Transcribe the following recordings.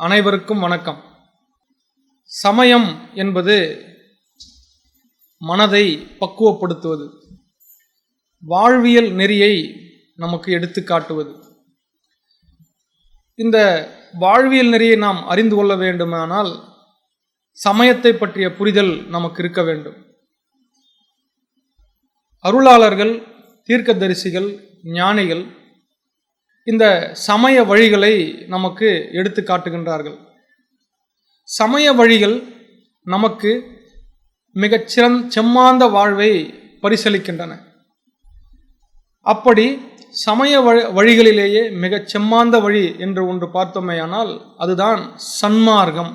அனைவருக்கும் வணக்கம். சமயம் என்பது மனதை பக்குவப்படுத்துவது. வாழ்வியல் நெறியை நமக்கு எடுத்து காட்டுவது. இந்த வாழ்வியல் நெறியை நாம் அறிந்து கொள்ள வேண்டுமானால் சமயத்தை பற்றிய புரிதல் நமக்கு இருக்க வேண்டும். அருளாளர்கள் தீர்க்கதரிசிகள் ஞானிகள் இந்த சமய வழிகளை நமக்கு எடுத்து காட்டுகின்றார்கள். சமய வழிகள் நமக்கு மிகச் சிறந் செம்மாந்த வாழ்வை பரிசளிக்கின்றன. அப்படி சமய வழிகளிலேயே மிகச் செம்மாந்த வழி என்று ஒன்று பார்த்தோமேயானால் அதுதான் சன்மார்க்கம்.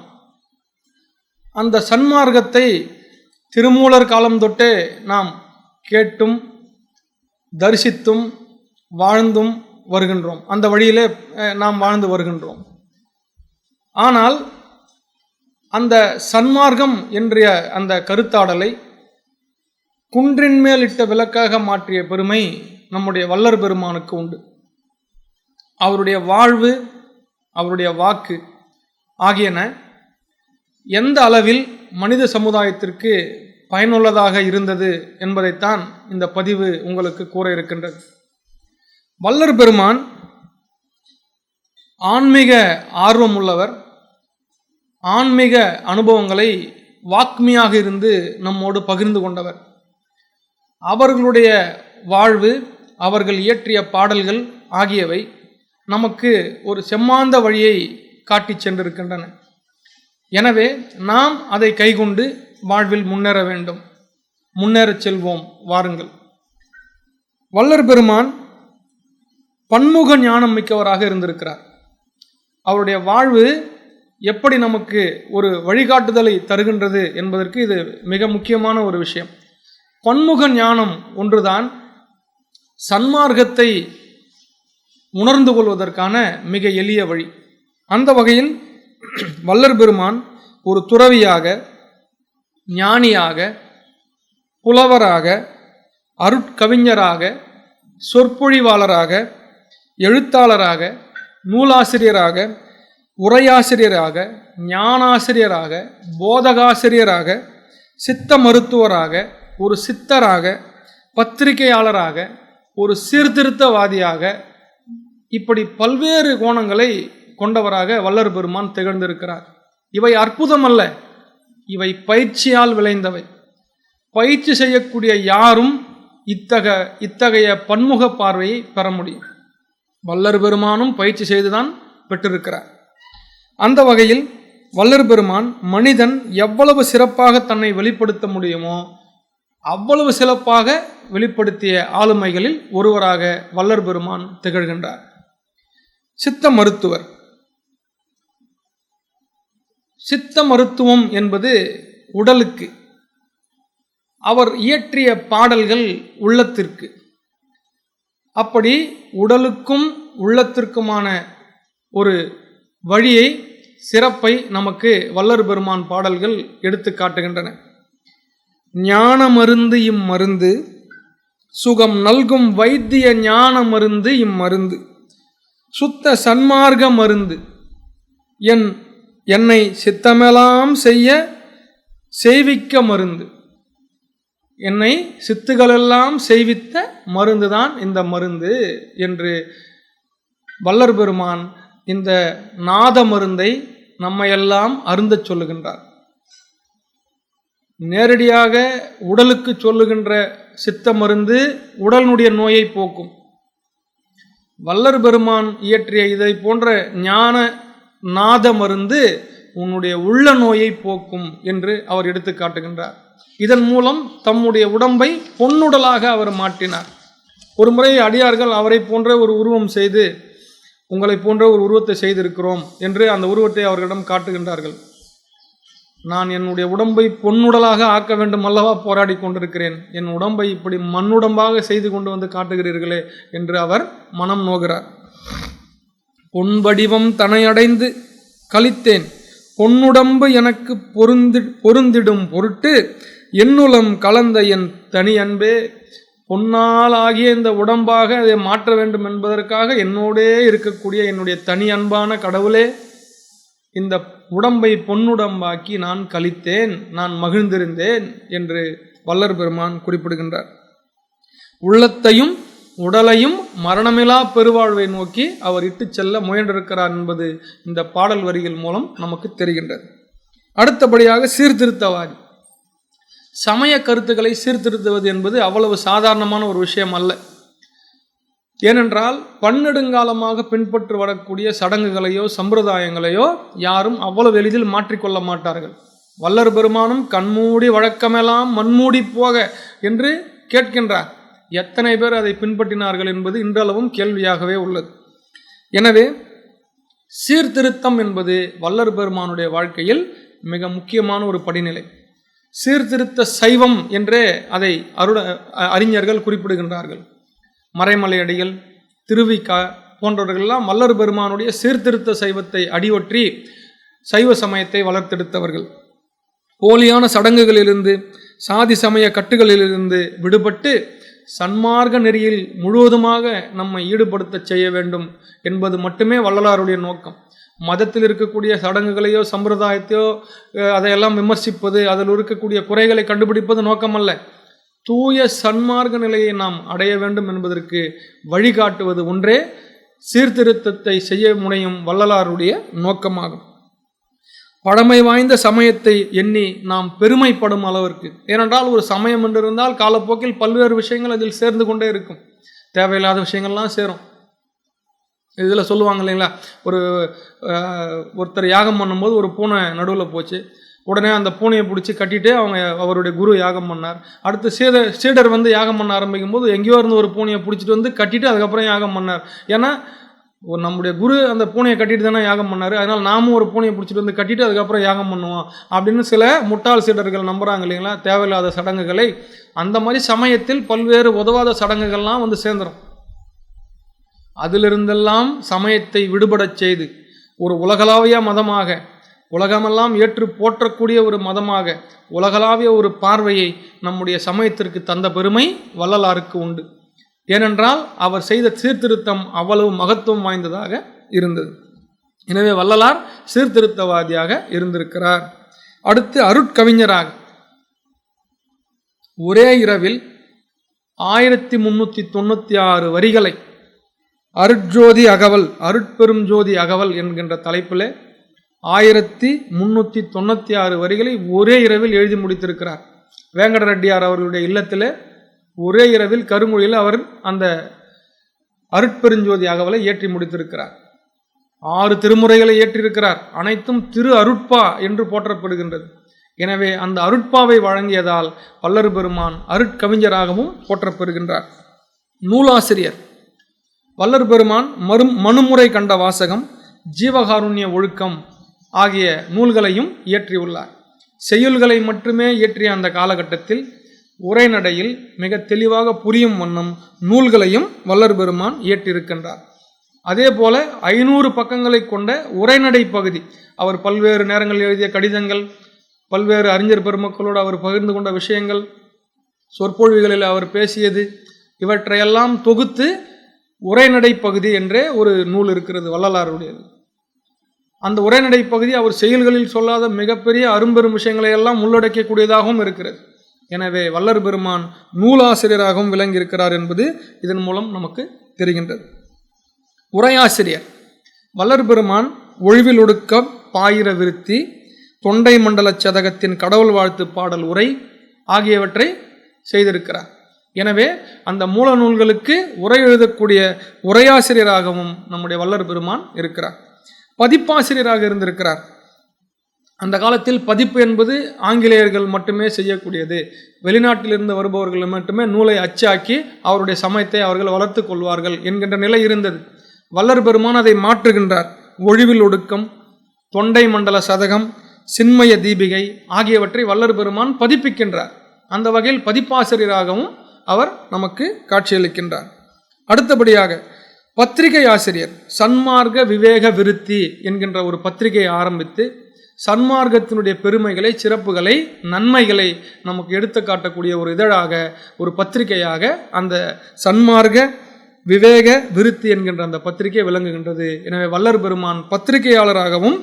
அந்த சன்மார்க்கத்தை திருமூலர் காலம் தொட்டே நாம் கேட்டும் தரிசித்தும் வாழ்ந்தும் வருகின்றோம். அந்த வழியிலே நாம் வாழ்ந்து வருகின்றோம். ஆனால் அந்த சன்மார்க்கம் என்ற அந்த கருத்தாடலை குன்றின் மேல் இட்ட விளக்காக மாற்றிய பெருமை நம்முடைய வல்லர் பெருமானுக்கு உண்டு. அவருடைய வாழ்வு அவருடைய வாக்கு ஆகியன எந்த அளவில் மனித சமுதாயத்திற்கு பயனுள்ளதாக இருந்தது என்பதைத்தான் இந்த பதிவு உங்களுக்கு கூற இருக்கின்றது. வல்லர் பெருமான் ஆன்மீக ஆர்வம் உள்ளவர் ஆன்மீக அனுபவங்களை வாக்மியாக இருந்து நம்மோடு பகிர்ந்து கொண்டவர். அவர்களுடைய வாழ்வு அவர்கள் இயற்றிய பாடல்கள் ஆகியவை நமக்கு ஒரு செம்மாந்த வழியை காட்டிச் சென்றிருக்கின்றன. எனவே நாம் அதை கைகொண்டு வாழ்வில் முன்னேற வேண்டும். முன்னேறச் செல்வோம். வாருங்கள். வல்லர் பெருமான் பன்முக ஞானம் மிக்கவராக இருந்திருக்கிறார். அவருடைய வாழ்வு எப்படி நமக்கு ஒரு வழிகாட்டுதலை தருகின்றது என்பதற்கு இது மிக முக்கியமான ஒரு விஷயம். பன்முக ஞானம் ஒன்றுதான் சன்மார்க்கத்தை உணர்ந்து கொள்வதற்கான மிக எளிய வழி. அந்த வகையில் வல்லர் பெருமான் ஒரு துறவியாக ஞானியாக புலவராக அருட்கவிஞராக சொற்பொழிவாளராக எழுத்தாளராக நூலாசிரியராக உரையாசிரியராக ஞானாசிரியராக போதகாசிரியராக சித்த மருத்துவராக ஒரு சித்தராக பத்திரிகையாளராக ஒரு சீர்திருத்தவாதியாக இப்படி பல்வேறு கோணங்களை கொண்டவராக வல்லர் பெருமான் திகழ்ந்திருக்கிறார். இவை அற்புதம் அல்ல இவை பயிற்சியால் விளைந்தவை. பயிற்சி செய்யக்கூடிய யாரும் இத்தக இத்தகைய பன்முக பார்வையை பெற முடியும். வல்லர் பெருமானும் பயிற்சி செய்துதான் பெற்றிருக்கிறார். அந்த வகையில் வல்லர் பெருமான் மனிதன் எவ்வளவு சிறப்பாக தன்னை வெளிப்படுத்த முடியுமோ அவ்வளவு சிறப்பாக வெளிப்படுத்திய ஆளுமைகளில் ஒருவராக வல்லர் பெருமான் திகழ்கின்றார். சித்த மருத்துவர். சித்த மருத்துவம் என்பது உடலுக்கு. அவர் இயற்றிய பாடல்கள் உள்ளத்திற்கு. அப்படி உடலுக்கும் உள்ளத்திற்குமான ஒரு வழியை சிறப்பை நமக்கு வல்லர் பெருமான் பாடல்கள் எடுத்து காட்டுகின்றன. ஞான மருந்து இம்மருந்து சுகம் நல்கும் வைத்திய ஞான மருந்து இம்மருந்து சுத்த சன்மார்க்க மருந்து என் என்னை சித்தமெல்லாம் செய்ய செய்விக்க மருந்து. என்னை சித்துகளெல்லாம் செய்வித்த மருந்து தான் இந்த மருந்து என்று வல்லர் பெருமான் இந்த நாத மருந்தை நம்மையெல்லாம் அருந்தச் சொல்லுகின்றார். நேரடியாக உடலுக்கு சொல்லுகின்ற சித்த மருந்து உடலினுடைய நோயை போக்கும். வல்லர் பெருமான் இயற்றிய இதை போன்ற ஞான நாத மருந்து உன்னுடைய உள்ள நோயை போக்கும் என்று அவர் எடுத்து காட்டுகின்றார். இதன் மூலம் தம்முடைய உடம்பை பொன்னுடலாக அவர் மாற்றினார். ஒரு முறை அடியார்கள் அவரை போன்ற ஒரு உருவம் செய்து உங்களை போன்ற ஒரு உருவத்தை செய்திருக்கிறோம் என்று அந்த உருவத்தை அவர்களிடம் காட்டுகின்றார்கள். நான் என்னுடைய உடம்பை பொன்னுடலாக ஆக்க வேண்டும் அல்லவா போராடி கொண்டிருக்கிறேன். என் உடம்பை இப்படி மண்ணுடம்பாக செய்து கொண்டு வந்து காட்டுகிறீர்களே என்று அவர் மனம் நோகிறார். பொன் வடிவம் தனையடைந்து கழித்தேன். பொன்னுடம்பு எனக்கு பொருந்தி பொருந்திடும் பொருட்டு என்னுளம் கலந்த என் தனி அன்பே பொன்னால் ஆகிய இந்த உடம்பாக அதை மாற்ற வேண்டும் என்பதற்காக என்னோடே இருக்கக்கூடிய என்னுடைய தனி அன்பான கடவுளே இந்த உடம்பை பொன்னுடம்பாக்கி நான் கழித்தேன் நான் மகிழ்ந்திருந்தேன் என்று வல்லர் பெருமான் குறிப்பிடுகின்றார். உள்ளத்தையும் உடலையும் மரணமிலா பெருவாழ்வை நோக்கி அவர் இட்டு செல்ல முயன்றிருக்கிறார் என்பது இந்த பாடல் வரிகள் மூலம் நமக்கு தெரிகின்றது. அடுத்தபடியாக சீர்திருத்தவாதி. சமய கருத்துக்களை சீர்திருத்துவது என்பது அவ்வளவு சாதாரணமான ஒரு விஷயம் அல்ல. ஏனென்றால் பன்னெடுங்காலமாக பின்பற்றி வரக்கூடிய சடங்குகளையோ சம்பிரதாயங்களையோ யாரும் அவ்வளவு எளிதில் மாற்றிக்கொள்ள மாட்டார்கள். வல்லர் பெருமானும் கண்மூடி வழக்கமெல்லாம் மண்மூடி போக என்று கேட்கின்றார். எத்தனை பேர் அதை பின்பற்றினார்கள் என்பது இன்றளவும் கேள்வியாகவே உள்ளது. எனவே சீர்திருத்தம் என்பது வல்லர் பெருமானுடைய வாழ்க்கையில் மிக முக்கியமான ஒரு படிநிலை. சீர்திருத்த சைவம் என்றே அதை அருட அறிஞர்கள் குறிப்பிடுகின்றார்கள். மறைமலையடிகள் திருவிக்கா போன்றவர்களெல்லாம் மல்லர் பெருமானுடைய சீர்திருத்த சைவத்தை அடியொற்றி சைவ சமயத்தை வளர்த்தெடுத்தவர்கள். போலியான சடங்குகளிலிருந்து சாதி சமய கட்டுகளிலிருந்து விடுபட்டு சன்மார்க்க நெறியில் முழுவதுமாக நம்மை ஈடுபடுத்த செய்ய வேண்டும் என்பது மட்டுமே வள்ளலாருடைய நோக்கம். மதத்தில் இருக்கக்கூடிய சடங்குகளையோ சம்பிரதாயத்தையோ அதையெல்லாம் விமர்சிப்பது அதில் இருக்கக்கூடிய குறைகளை கண்டுபிடிப்பது நோக்கமல்ல. தூய சன்மார்க்க நிலையை நாம் அடைய வேண்டும் என்பதற்கு வழிகாட்டுவது ஒன்றே சீர்திருத்தத்தை செய்ய முனையும் வள்ளலாருடைய நோக்கமாகும். பழமை வாய்ந்த சமயத்தை எண்ணி நாம் பெருமைப்படும் அளவிற்கு ஏனென்றால் ஒரு சமயம் என்று இருந்தால் காலப்போக்கில் பல்வேறு விஷயங்கள் அதில் சேர்ந்து கொண்டே இருக்கும். தேவையில்லாத விஷயங்கள்லாம் சேரும். இதில் சொல்லுவாங்க இல்லைங்களா? ஒரு ஒருத்தர் யாகம் பண்ணும்போது ஒரு பூனை நடுவில் போச்சு. உடனே அந்த பூனையை பிடிச்சி கட்டிட்டு அவங்க அவருடைய குரு யாகம் பண்ணார். அடுத்து சீடர் சீடர் வந்து யாகம் பண்ண ஆரம்பிக்கும் போது எங்கேயோ இருந்து ஒரு பூனையை பிடிச்சிட்டு வந்து கட்டிட்டு அதுக்கப்புறம் யாகம் பண்ணார். ஏன்னா ஒரு நம்முடைய குரு அந்த பூனையை கட்டிட்டு தானே யாகம் பண்ணார். அதனால் நாமும் ஒரு பூனையை பிடிச்சிட்டு வந்து கட்டிட்டு அதுக்கப்புறம் யாகம் பண்ணுவோம் அப்படின்னு சில முட்டாள் சீடர்கள் நம்புகிறாங்க இல்லைங்களா? தேவையில்லாத சடங்குகளை. அந்த மாதிரி சமயத்தில் பல்வேறு உதவாத சடங்குகள்லாம் வந்து சேர்ந்துடும் அதிலிருந்தெல்லாம் சமயத்தை விடுபடச் செய்து ஒரு உலகளாவிய மதமாக உலகமெல்லாம் ஏற்று போற்றக்கூடிய ஒரு மதமாக உலகளாவிய ஒரு பார்வையை நம்முடைய சமயத்திற்கு தந்த பெருமை வள்ளலாருக்கு உண்டு. ஏனென்றால் அவர் செய்த சீர்திருத்தம் அவ்வளவு மகத்துவம் வாய்ந்ததாக இருந்தது. எனவே வள்ளலார் சீர்திருத்தவாதியாக இருந்திருக்கிறார். அடுத்து அருட்கவிஞராக. ஒரே இரவில் ஆயிரத்தி முன்னூற்றி தொண்ணூற்றி ஆறு வரிகளை அருட்ஜோதி அகவல் அருட்பெரும் ஜோதி அகவல் என்கின்ற தலைப்பில் ஆயிரத்தி முன்னூற்றி தொண்ணூற்றி ஆறு வரிகளை ஒரே இரவில் எழுதி முடித்திருக்கிறார். வேங்கட ரெட்டியார் அவர்களுடைய இல்லத்தில் ஒரே இரவில் கருமொழியில் அவர் அந்த அருட்பெருஞ்சோதி அகவலை ஏற்றி முடித்திருக்கிறார். ஆறு திருமுறைகளை ஏற்றிருக்கிறார் அனைத்தும் திரு அருட்பா என்று போற்றப்படுகின்றது. எனவே அந்த அருட்பாவை வழங்கியதால் வல்லறு பெருமான் அருட்கவிஞராகவும் போற்றப்பெறுகின்றார் நூலாசிரியர் வல்லர் பெருமான் மறு மனுமுறை கண்ட வாசகம் ஜீவகாருண்ய ஒழுக்கம் ஆகிய நூல்களையும் இயற்றியுள்ளார். செய்யுள்களை மட்டுமே இயற்றிய அந்த காலகட்டத்தில் உரைநடையில் மிக தெளிவாக புரியும் வண்ணம் நூல்களையும் வல்லர் பெருமான் இயற்றியிருக்கின்றார். அதே போல ஐநூறு பக்கங்களை கொண்ட உரைநடை பகுதி அவர் பல்வேறு நேரங்களில் எழுதிய கடிதங்கள் பல்வேறு அறிஞர் பெருமக்களோடு அவர் பகிர்ந்து கொண்ட விஷயங்கள் சொற்பொழிவுகளில் அவர் பேசியது இவற்றையெல்லாம் தொகுத்து உரைநடை பகுதி என்றே ஒரு நூல் இருக்கிறது வள்ளலாருடையது அந்த உரைநடை பகுதி அவர் செயல்களில் சொல்லாத மிகப்பெரிய அரும்பெரும் விஷயங்களை எல்லாம் உள்ளடக்கக்கூடியதாகவும் இருக்கிறது. எனவே வல்லர் பெருமான் நூலாசிரியராகவும் விளங்கியிருக்கிறார் என்பது இதன் மூலம் நமக்கு தெரிகின்றது. உரையாசிரியர் வல்லர் பெருமான் ஒழிவில் ஒடுக்கம் பாயிர விருத்தி தொண்டை மண்டல சதகத்தின் கடவுள் வாழ்த்து பாடல் உரை ஆகியவற்றை செய்திருக்கிறார். எனவே அந்த மூல நூல்களுக்கு உரை எழுதக்கூடிய உரையாசிரியராகவும் நம்முடைய வல்லர் பெருமான் இருக்கிறார். பதிப்பாசிரியராக இருந்திருக்கிறார். அந்த காலத்தில் பதிப்பு என்பது ஆங்கிலேயர்கள் மட்டுமே செய்யக்கூடியது. வெளிநாட்டிலிருந்து வருபவர்கள் மட்டுமே நூலை அச்சாக்கி அவருடைய சமயத்தை அவர்கள் வளர்த்து கொள்வார்கள் என்கின்ற நிலை இருந்தது. வல்லர் பெருமான் அதை மாற்றுகின்றார். ஒழிவில் ஒடுக்கம் தொண்டை மண்டல சதகம் சின்மய தீபிகை ஆகியவற்றை வல்லர் பெருமான் பதிப்பிக்கின்றார். அந்த வகையில் பதிப்பாசிரியராகவும் அவர் நமக்கு காட்சியளிக்கின்றார். அடுத்தபடியாக பத்திரிகை ஆசிரியர் சன்மார்க்க விவேக விருத்தி என்கின்ற ஒரு பத்திரிகையை ஆரம்பித்து சன்மார்க்கத்தினுடைய பெருமைகளை சிறப்புகளை நன்மைகளை நமக்கு எடுத்து காட்டக்கூடிய ஒரு இதழாக ஒரு பத்திரிகையாக அந்த சன்மார்க்க விவேக விருத்தி என்கின்ற அந்த பத்திரிகை விளங்குகின்றது. எனவே வல்லர் பெருமான் பத்திரிகையாளராகவும்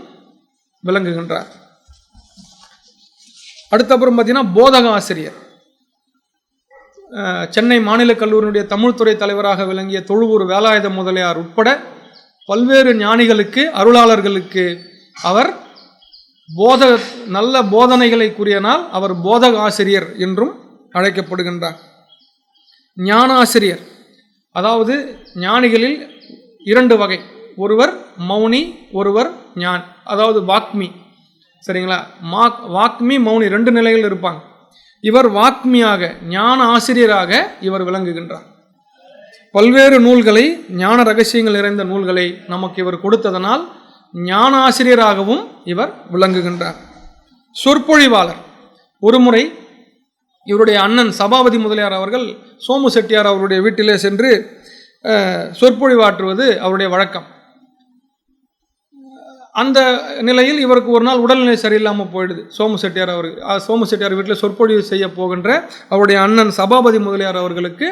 விளங்குகின்றார். அடுத்த அப்புறம் பார்த்தீங்கன்னா போதக ஆசிரியர் சென்னை மாநில கல்லூரியினுடைய தமிழ்துறை தலைவராக விளங்கிய தொழுவூர் வேலாயுத முதலியார் உட்பட பல்வேறு ஞானிகளுக்கு அருளாளர்களுக்கு அவர் போத நல்ல போதனைகளை கூறியனால் அவர் போதக ஆசிரியர் என்றும் அழைக்கப்படுகின்றார். ஞானாசிரியர். அதாவது ஞானிகளில் இரண்டு வகை. ஒருவர் மௌனி ஒருவர் ஞான். அதாவது வாக்மி. சரிங்களா? மா வாக்மி மௌனி ரெண்டு நிலைகள் இருப்பாங்க. இவர் வாக்மியாக ஞான ஆசிரியராக இவர் விளங்குகின்றார். பல்வேறு நூல்களை ஞான ரகசியங்கள் நிறைந்த நூல்களை நமக்கு இவர் கொடுத்ததனால் ஞான ஆசிரியராகவும் இவர் விளங்குகின்றார். சொற்பொழிவாளர் ஒருமுறை இவருடைய அண்ணன் சபாபதி முதலியார் அவர்கள் சோமு செட்டியார் அவருடைய வீட்டிலே சென்று சொற்பொழிவாற்றுவது அவருடைய வழக்கம். அந்த நிலையில் இவருக்கு ஒரு நாள் உடல்நிலை சரியில்லாமல் போயிடுது. சோமு செட்டியார் அவர் சோமு செட்டியார் வீட்டில் சொற்பொழிவு செய்ய போகின்ற அவருடைய அண்ணன் சபாபதி முதலியார் அவர்களுக்கு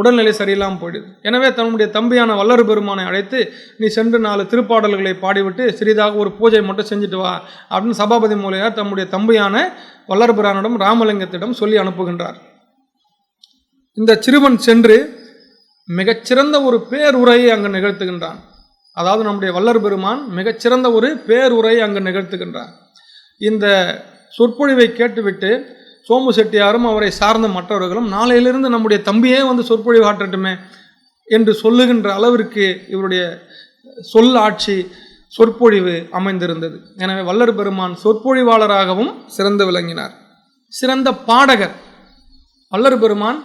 உடல்நிலை சரியில்லாமல் போயிடுது. எனவே தன்னுடைய தம்பியான வல்லறு பெருமானை அழைத்து நீ சென்று நாலு திருப்பாடல்களை பாடிவிட்டு சிறிதாக ஒரு பூஜை மட்டும் செஞ்சுட்டு வா அப்படின்னு சபாபதி மூலையார் தம்முடைய தம்பியான வல்லறு பிரானிடம் ராமலிங்கத்திடம் சொல்லி அனுப்புகின்றார். இந்த சிறுவன் சென்று மிகச்சிறந்த ஒரு பேருரையை அங்கு நிகழ்த்துகின்றான். அதாவது நம்முடைய வல்லர் பெருமான் மிகச்சிறந்த ஒரு பேருரை அங்கு நிகழ்த்துகின்றார். இந்த சொற்பொழிவை கேட்டுவிட்டு சோமு செட்டியாரும் அவரை சார்ந்த மற்றவர்களும் நாளையிலிருந்து நம்முடைய தம்பியே வந்து சொற்பொழிவு ஆற்றட்டுமே என்று சொல்லுகின்ற அளவிற்கு இவருடைய சொல் ஆட்சி சொற்பொழிவு அமைந்திருந்தது. எனவே வல்லர் பெருமான் சொற்பொழிவாளராகவும் சிறந்து விளங்கினார். சிறந்த பாடகர். வல்லர் பெருமான்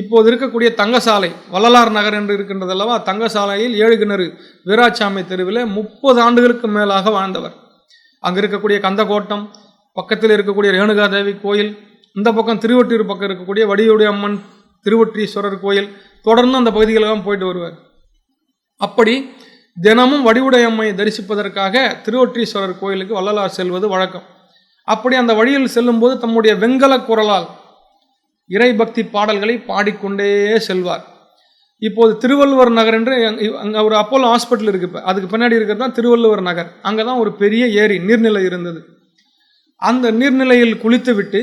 இப்போது இருக்கக்கூடிய தங்கசாலை வள்ளலார் நகர் என்று இருக்கின்றது அல்லவா? தங்கசாலையில் ஏழு கிணறு வீராசாமி தெருவில் முப்பது ஆண்டுகளுக்கு மேலாக வாழ்ந்தவர். அங்கே இருக்கக்கூடிய கந்தகோட்டம் பக்கத்தில் இருக்கக்கூடிய ரேணுகாதேவி கோயில் இந்த பக்கம் திருவொற்றியூர் பக்கம் இருக்கக்கூடிய வடிவுடைய அம்மன் திருவொற்றீஸ்வரர் கோயில் தொடர்ந்து அந்த பகுதிகளெல்லாம் போயிட்டு வருவார். அப்படி தினமும் வடிவுடையம்மையை தரிசிப்பதற்காக திருவொற்றீஸ்வரர் கோயிலுக்கு வள்ளலார் செல்வது வழக்கம். அப்படி அந்த வழியில் செல்லும்போது தம்முடைய வெங்கல குரலால் இறை பக்தி பாடல்களை பாடிக்கொண்டே செல்வார். இப்போது திருவள்ளுவர் நகர் என்று அங்கே ஒரு அப்போலோ ஹாஸ்பிட்டல் இருக்கு இப்போ அதுக்கு பின்னாடி இருக்கிறது தான் திருவள்ளுவர் நகர். அங்கே தான் ஒரு பெரிய ஏரி நீர்நிலை இருந்தது. அந்த நீர்நிலையில் குளித்துவிட்டு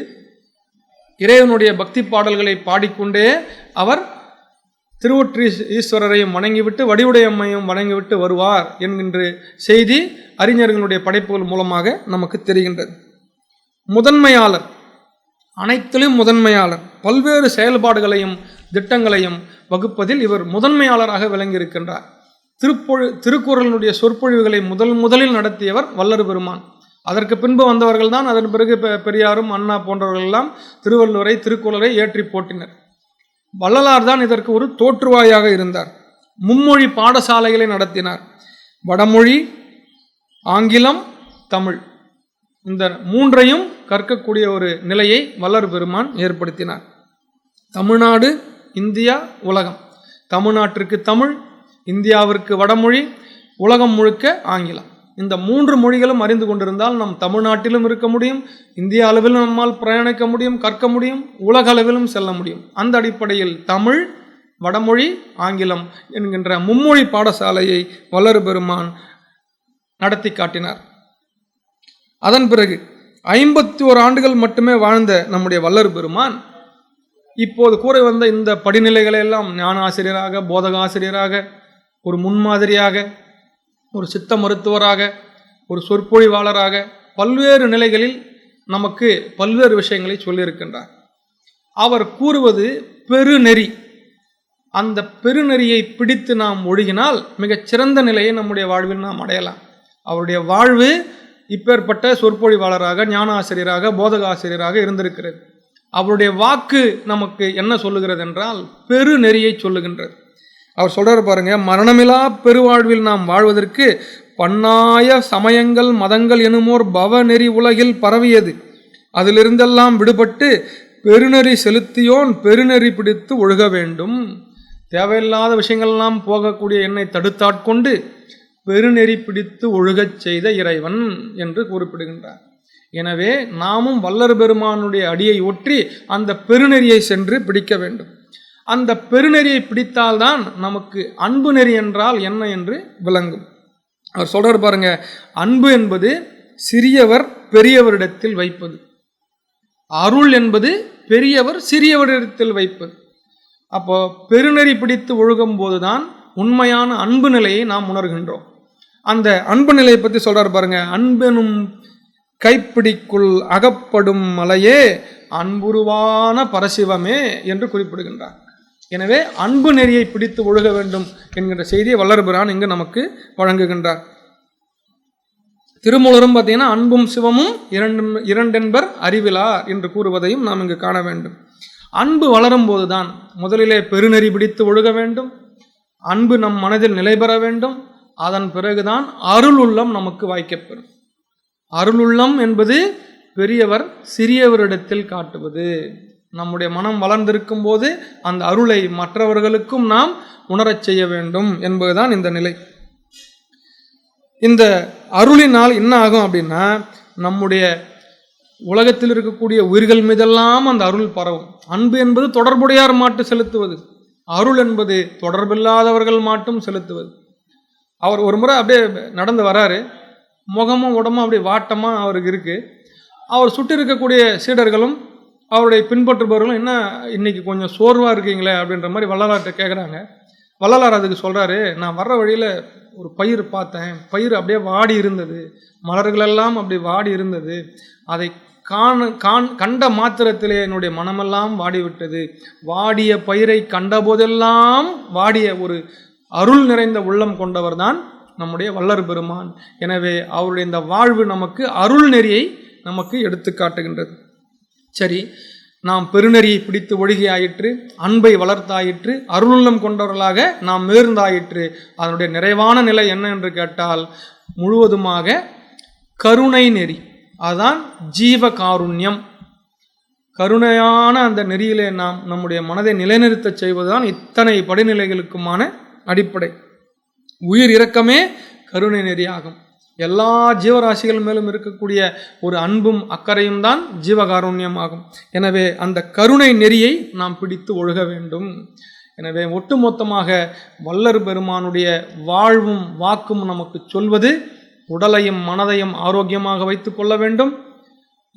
இறைவனுடைய பக்தி பாடல்களை பாடிக்கொண்டே அவர் திருவொற்றி ஈஸ்வரரையும் வணங்கிவிட்டு வடிவுடையம்மையும் வணங்கிவிட்டு வருவார் என்கின்ற செய்தி அறிஞர்களுடைய படைப்புகள் மூலமாக நமக்கு தெரிகின்றது. முதன்மையாளர் அனைத்திலும் முதன்மையாளர் பல்வேறு செயல்பாடுகளையும் திட்டங்களையும் வகுப்பதில் இவர் முதன்மையாளராக விளங்கியிருக்கின்றார். திருப்பொழு திருக்குறளினுடைய சொற்பொழிவுகளை முதல் முதலில் நடத்தியவர் வல்லர் பெருமான். அதற்கு பின்பு வந்தவர்கள் தான் அதன் பிறகு பெ- பெரியாரும் அண்ணா போன்றவர்கள் எல்லாம் திருவள்ளுவரை திருக்குறளை ஏற்றி போட்டினர் வள்ளலார் தான் இதற்கு ஒரு தோற்றுவாயாக இருந்தார். மும்மொழி பாடசாலைகளை நடத்தினார். வடமொழி ஆங்கிலம் தமிழ். இந்த மூன்றையும் கற்கக்கூடிய ஒரு நிலையை வல்லர் பெருமான் ஏற்படுத்தினார். தமிழ்நாடு இந்தியா உலகம். தமிழ்நாட்டிற்கு தமிழ் இந்தியாவிற்கு வடமொழி உலகம் முழுக்க ஆங்கிலம். இந்த மூன்று மொழிகளும் அறிந்து கொண்டிருந்தால் நம் தமிழ்நாட்டிலும் இருக்க முடியும் இந்திய அளவிலும் நம்மால் பிரயாணிக்க முடியும் கற்க முடியும் உலக அளவிலும் செல்ல முடியும். அந்த அடிப்படையில் தமிழ் வடமொழி ஆங்கிலம் என்கின்ற மும்மொழி பாடசாலையை வல்லறு பெருமான் நடத்தி காட்டினார். அதன் பிறகு ஐம்பத்தி ஓர் ஆண்டுகள் மட்டுமே வாழ்ந்த நம்முடைய வல்லறு பெருமான் இப்போது கூற வந்த இந்த படிநிலைகளை எல்லாம் ஞான ஆசிரியராக போதக ஆசிரியராக ஒரு முன்மாதிரியாக ஒரு சித்த மருத்துவராக ஒரு சொற்பொழிவாளராக பல்வேறு நிலைகளில் நமக்கு பல்வேறு விஷயங்களை சொல்லியிருக்கின்றார். அவர் கூறுவது பெருநெறி. அந்த பெருநெறியை பிடித்து நாம் ஒழுகினால் மிகச் சிறந்த நிலையை நம்முடைய வாழ்வில் நாம் அடையலாம். அவருடைய வாழ்வு இப்பேற்பட்ட சொற்பொழிவாளராக ஞான ஆசிரியராக போதக ஆசிரியராக இருந்திருக்கிறது. அவருடைய வாக்கு நமக்கு என்ன சொல்லுகிறது என்றால் பெருநெறியை சொல்லுகின்றது. அவர் சொல்கிறார் பாருங்க மரணமிலா பெருவாழ்வில் நாம் வாழ்வதற்கு பன்னாய சமயங்கள் மதங்கள் எனுமோர் பவநெறி உலகில் பரவியது. அதிலிருந்தெல்லாம் விடுபட்டு பெருநெறி செலுத்தியோன் பெருநெறி பிடித்து ஒழுக வேண்டும். தேவையில்லாத விஷயங்கள்லாம் போகக்கூடிய என்னை தடுத்தாட்கொண்டு பெருநெறி பிடித்து ஒழுகச் செய்த இறைவன் என்று குறிப்பிடுகின்றார். எனவே நாமும் வல்லர் பெருமானுடைய அடியை ஒற்றி அந்த பெருநெறியை சென்று பிடிக்க வேண்டும். அந்த பெருநெறியை பிடித்தால்தான் நமக்கு அன்பு நெறி என்றால் என்ன என்று விளங்கும். அவர் சொல்கிறார் பாருங்க அன்பு என்பது சிறியவர் பெரியவரிடத்தில் வைப்பது. அருள் என்பது பெரியவர் சிறியவரிடத்தில் வைப்பது. அப்போ பெருநெறி பிடித்து ஒழுகும் போதுதான் உண்மையான அன்பு நிலையை நாம் உணர்கின்றோம். அந்த அன்பு நிலையை பற்றி சொல்கிறார் பாருங்க அன்பெனும் கைப்பிடிக்குள் அகப்படும் மலையே அன்புருவான பரசிவமே என்று குறிப்பிடுகின்றார். எனவே அன்பு நெறியை பிடித்து ஒழுக வேண்டும் என்கின்ற செய்தியை வல்லரபிரான் இங்கு நமக்கு வழங்குகின்றார். திருமூலரும் பார்த்தீங்கன்னா அன்பும் சிவமும் இரண்டும் இரண்டென்பர் அறிவிலார் என்று கூறுவதையும் நாம் இங்கு காண வேண்டும். அன்பு வளரும் போதுதான் முதலிலே பெருநெறி பிடித்து ஒழுக வேண்டும். அன்பு நம் மனதில் நிலை பெற வேண்டும். அதன் பிறகுதான் அருள் உள்ளம் நமக்கு வாய்க்கப்பெறும். அருளுள்ளம் என்பது பெரியவர் சிறியவரிடத்தில் காட்டுவது. நம்முடைய மனம் வளர்ந்திருக்கும் போது அந்த அருளை மற்றவர்களுக்கும் நாம் உணரச் செய்ய வேண்டும் என்பதுதான் இந்த நிலை. இந்த அருளினால் என்ன ஆகும் அப்படின்னா நம்முடைய உலகத்தில் இருக்கக்கூடிய உயிர்கள் மீதெல்லாம் அந்த அருள் பரவும். அன்பு என்பது தொடர்புடையார் மாட்டு செலுத்துவது. அருள் என்பது தொடர்பில்லாதவர்கள் மாட்டும் செலுத்துவது. அவர் ஒரு முறை அப்படியே நடந்து வராரு. முகமும் உடம்பும் அப்படியே வாட்டமாக அவருக்கு இருக்குது அவர் சுற்றி இருக்கக்கூடிய சீடர்களும் அவருடைய பின்பற்றுபவர்களும் என்ன இன்னைக்கு கொஞ்சம் சோர்வாக இருக்கீங்களே அப்படின்ற மாதிரி வள்ளலார்கிட்ட கேட்குறாங்க வள்ளலார் அதுக்கு சொல்கிறாரு நான் வர்ற வழியில் ஒரு பயிர் பார்த்தேன். பயிர் அப்படியே வாடி இருந்தது. மலர்களெல்லாம் அப்படி வாடி இருந்தது. அதை காண காண் கண்ட மாத்திரத்திலே என்னுடைய மனமெல்லாம் வாடிவிட்டது. வாடிய பயிரை கண்டபோதெல்லாம் வாடிய ஒரு அருள் நிறைந்த உள்ளம் கொண்டவர்தான் நம்முடைய வல்லர் பெருமான். எனவே அவருடைய இந்த வாழ்வு நமக்கு அருள் நெறியை நமக்கு எடுத்து காட்டுகின்றது. சரி நாம் பெருநெறியை பிடித்து ஒழுகியாயிற்று அன்பை வளர்த்தாயிற்று அருளுள்ளம் கொண்டவர்களாக நாம் மேர்ந்தாயிற்று அதனுடைய நிறைவான நிலை என்ன என்று கேட்டால் முழுவதுமாக கருணை நெறி. அதுதான் ஜீவ காருண்யம். கருணையான அந்த நெறியிலே நாம் நம்முடைய மனதை நிலைநிறுத்தச் செய்வதுதான் இத்தனை படிநிலைகளுக்குமான அடிப்படை. உயிர் இரக்கமே கருணை நெறியாகும். எல்லா ஜீவராசிகள் மேலும் இருக்கக்கூடிய ஒரு அன்பும் அக்கறையும் தான் ஜீவகாருண்யம் ஆகும். எனவே அந்த கருணை நெறியை நாம் பிடித்து ஒழுக வேண்டும். எனவே ஒட்டுமொத்தமாக வல்லர் பெருமானுடைய வாழ்வும் வாக்கும் நமக்கு சொல்வது உடலையும் மனதையும் ஆரோக்கியமாக வைத்து கொள்ள வேண்டும்.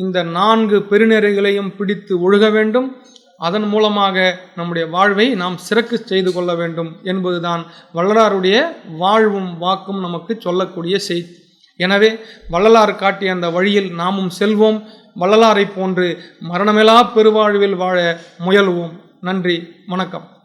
இந்த நான்கு பெருநெறிகளையும் பிடித்து ஒழுக வேண்டும். அதன் மூலமாக நம்முடைய வாழ்வை நாம் சிறக்கு செய்து கொள்ள வேண்டும் என்பதுதான் வள்ளலாருடைய வாழ்வும் வாக்கும் நமக்கு சொல்லக்கூடிய செய்தி எனவே வள்ளலார் காட்டிய அந்த வழியில் நாமும் செல்வோம். வள்ளலாரை போன்று மரணமிலா பெருவாழ்வில் வாழ முயல்வோம். நன்றி வணக்கம்.